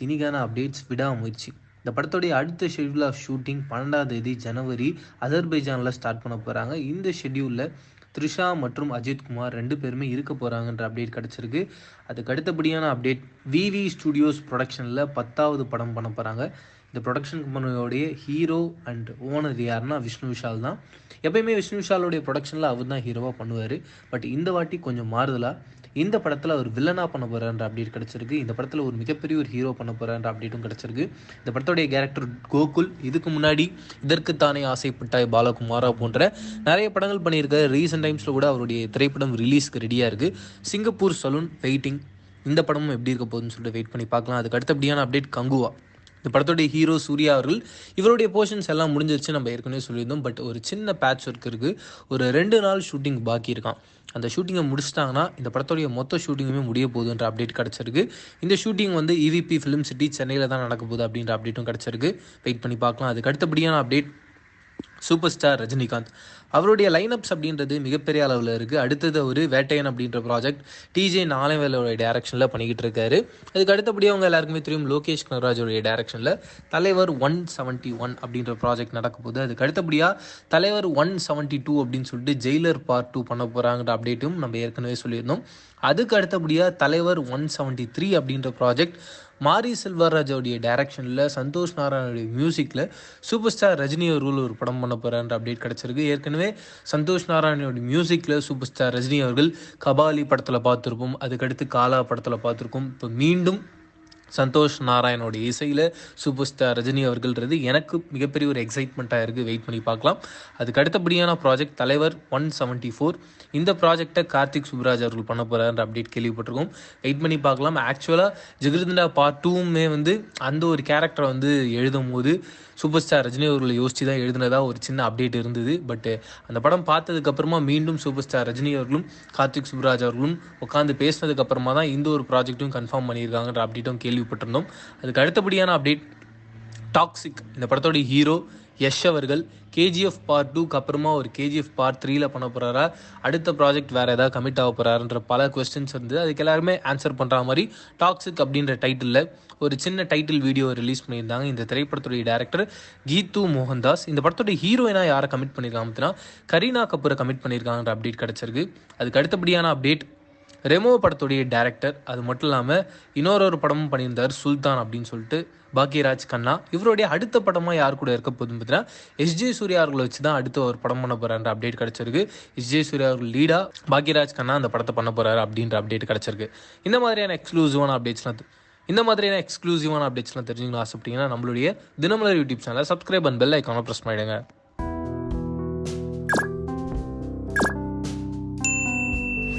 தினிக்கான updates விடாமுயற்சி. இந்த படத்துடைய அடுத்த ஷெட்யூல் ஆஃப் ஷூட்டிங் பன்னெண்டாம் தேதி ஜனவரி அதர்பைஜானில் ஸ்டார்ட் பண்ண போகிறாங்க இந்த ஷெட்யூலில் த்ரிஷா மற்றும் அஜித் குமார் ரெண்டு பேருமே இருக்க போகிறாங்கன்ற அப்டேட் கிடச்சிருக்கு. அதுக்கு அடுத்தபடியான அப்டேட் விவி ஸ்டுடியோஸ் ப்ரொடக்ஷனில் பத்தாவது படம் பண்ண போகிறாங்க இந்த ப்ரொடக்ஷன் கம்பெனியோடைய ஹீரோ அண்ட் ஓனர் யாருன்னா விஷ்ணு விஷால் தான். எப்பயுமே விஷ்ணு விஷாலுடைய ப்ரொடக்ஷனில் அவர் தான் ஹீரோவாக பண்ணுவார். பட் இந்த வாட்டி கொஞ்சம் மாறுதலாக இந்த படத்தில் அவர் வில்லனாக பண்ண போகிறான்ற அப்டேட் கிடச்சிருக்கு. இந்த படத்தில் ஒரு மிகப்பெரிய ஒரு ஹீரோ பண்ண போகிறான்ற அப்டேட்டும் கிடச்சிருக்கு. இந்த படத்துடைய கேரக்டர் கோகுல் இதுக்கு முன்னாடி இதற்குத்தானே ஆசைப்பட்டாய் பாலகுமாரா போன்ற நிறைய படங்கள் பண்ணியிருக்காரு. ரீசெண்ட் டைம்ஸில் கூட அவருடைய திரைப்படம் ரிலீஸ்க்கு ரெடியாக இருக்குது சிங்கப்பூர் சலூன் வெயிட்டிங் இந்த படமும் எப்படி இருக்க போகுதுன்னு சொல்லிட்டு வெயிட் பண்ணி பார்க்கலாம். அதுக்கு அடுத்தபடியான அப்டேட் கங்குவா. இந்த படத்துடைய ஹீரோ சூர்யா அவர்கள் இவருடைய போர்ஷன்ஸ் எல்லாம் முடிஞ்சிருச்சு நம்ம ஏற்கனவே சொல்லியிருந்தோம். பட் ஒரு சின்ன பேட்ச் ஒர்க் இருக்குது ஒரு ரெண்டு நாள் ஷூட்டிங் பாக்கி இருக்கான் அந்த ஷூட்டிங்கை முடிச்சிட்டாங்கன்னா இந்த படத்துடைய மொத்த ஷூட்டிங்குமே முடிய போகுதுன்ற அப்டேட் கிடச்சிருக்கு. இந்த ஷூட்டிங் வந்து இவிபி ஃபிலிம் சிட்டி சென்னையில் தான் நடக்க போகுது அப்படின்ற அப்டேட்டும் கிடச்சிருக்கு. வெயிட் பண்ணி பார்க்கலாம். அதுக்கு அடுத்தபடியான அப்டேட் சூப்பர் ஸ்டார் ரஜினிகாந்த். அவருடைய லைனப்ஸ் அப்படின்றது மிகப்பெரிய அளவில் இருக்குது அடுத்தது ஒரு வேட்டையன் அப்படின்ற ப்ராஜெக்ட் டிஜே நாளைவேலோடைய டேரக்ஷனில் பண்ணிக்கிட்டு இருக்காரு. அதுக்கு அடுத்தபடியாக அவங்க எல்லாருக்குமே தெரியும் லோகேஷ் கனராஜோடைய டேரக்ஷனில் தலைவர் ஒன் செவன்ட்டி ஒன் அப்படின்ற ப்ராஜெக்ட் நடக்க போகுது. அதுக்கு அடுத்தபடியாக தலைவர் ஒன் செவன்ட்டி டூ அப்படின்னு சொல்லிட்டு ஜெயிலர் பார்ட் டூ பண்ண போகிறாங்கிற அப்டேட்டும் நம்ம ஏற்கனவே சொல்லியிருந்தோம். அதுக்கு அடுத்தபடியாக தலைவர் ஒன் செவன்ட்டி த்ரீ அப்படின்ற ப்ராஜெக்ட் மாரி செல்வராஜோடைய டைரக்ஷனில் சந்தோஷ் நாராயணோடைய மியூசிக்கில் சூப்பர் ஸ்டார் ரஜினி அவர்கள் ஒரு படம் பண்ண போகிறான்ற அப்டேட் கிடச்சிருக்கு. ஏற்கனவே சந்தோஷ் நாராயணோடைய மியூசிக்கில் சூப்பர் ஸ்டார் ரஜினி அவர்கள் கபாலி படத்தில் பார்த்துருப்போம். அதுக்கடுத்து காலா படத்தில் பார்த்துருக்கோம் இப்போ மீண்டும் சந்தோஷ் நாராயணோட இசையில் சூப்பர் ஸ்டார் ரஜினி அவர்கள்ன்றது எனக்கு மிகப்பெரிய ஒரு எக்ஸைட்மெண்ட்டாக இருக்குது வெயிட் பண்ணி பார்க்கலாம். அதுக்கு அடுத்தபடியான ப்ராஜெக்ட் தலைவர் ஒன் செவன்ட்டி ஃபோர் இந்த ப்ராஜெக்டை கார்த்திக் சுப்ராஜ் அவர்கள் பண்ண போகிறாருன்ற அப்டேட் கேள்விப்பட்டிருக்கோம். வெயிட் பண்ணி பார்க்கலாம். ஆக்சுவலாக ஜெகருந்தா பார்ட் டூவுமே வந்து அந்த ஒரு கேரக்டரை வந்து எழுதும் போது சூப்பர் ஸ்டார் ரஜினி அவர்களை யோசித்து தான் எழுதினதாக ஒரு சின்ன அப்டேட் இருந்தது. பட் அந்த படம் பார்த்ததுக்கப்புறமா மீண்டும் சூப்பர் ஸ்டார் ரஜினி அவர்களும் கார்த்திக் சுப்ராஜ் அவர்களும் உட்காந்து பேசினதுக்கப்புறமா தான் இந்த ஒரு ப்ராஜெக்ட்டும் கன்ஃபார்ம் பண்ணியிருக்காங்கன்ற அப்டேட்டும் கேள்விப்பட்டிருந்தோம். அதுக்கு அடுத்தபடியான அப்டேட் டாக்ஸிக் இந்த படத்தோட ஹீரோ யஷ் அவர்கள் கேஜிஎஃப் பார்ட் டூக்கு அப்புறமா ஒரு கேஜிஎஃப் பார்ட் த்ரீல பண்ண போகிறாரா அடுத்த ப்ராஜெக்ட் வேறு ஏதாவது கமிட் ஆக போகிறாருன்ற பல கொஸ்டின்ஸ் இருந்து அதுக்கு எல்லாருமே ஆன்சர் பண்ணுற மாதிரி டாக்ஸிக் அப்படின்ற டைட்டிலில் ஒரு சின்ன டைட்டில் வீடியோ ரிலீஸ் பண்ணியிருந்தாங்க. இந்த திரைப்படத்துடைய டேரக்டர் கீது மோகன்தாஸ். இந்த படத்துடைய ஹீரோயினாக யாரை கமிட் பண்ணியிருக்காங்க அப்படின்னா கரீனா கபூரை கமிட் பண்ணியிருக்காங்கன்ற அப்டேட் கிடச்சிருக்கு. அதுக்கு அடுத்தபடியான அப்டேட் ரெமோ படத்துடைய டேரக்டர் அது மட்டும் இல்லாமல் இன்னொரு ஒரு படமும் பண்ணியிருந்தார் சுல்தான் அப்படின்னு சொல்லிட்டு பாக்யராஜ் கண்ணா. இவருடைய அடுத்த படமாக யார் கூட இருக்க போதும் பார்த்தீங்கன்னா எஸ்ஜே சூர்யா அவர்களை வச்சு தான் அடுத்த ஒரு படம் பண்ண போகிறான்ற அப்டேட் கிடச்சிருக்கு. எஸ்ஜே சூர்யா அவர்கள் லீடாக பாக்யராஜ் கண்ணா அந்த படத்தை பண்ண போகிறாரு அப்படின்ற அப்டேட் கிடச்சிருக்கு. இந்த மாதிரியான எக்ஸ்க்ளூசிவான அப்டேட்ஸ்லாம் இந்த மாதிரியான எக்ஸ்க்ளூசிவான அப்டேட்ஸ்லாம் தெரிஞ்சுக்கணும் ஆசைப்பட்டீங்கன்னா நம்மளுடைய தினமலர் யூடியூப் சேனலை சப்ஸ்கிரைப் அண்ட் பெல் ஐக்கான ப்ரெஸ் பண்ணிடுங்க.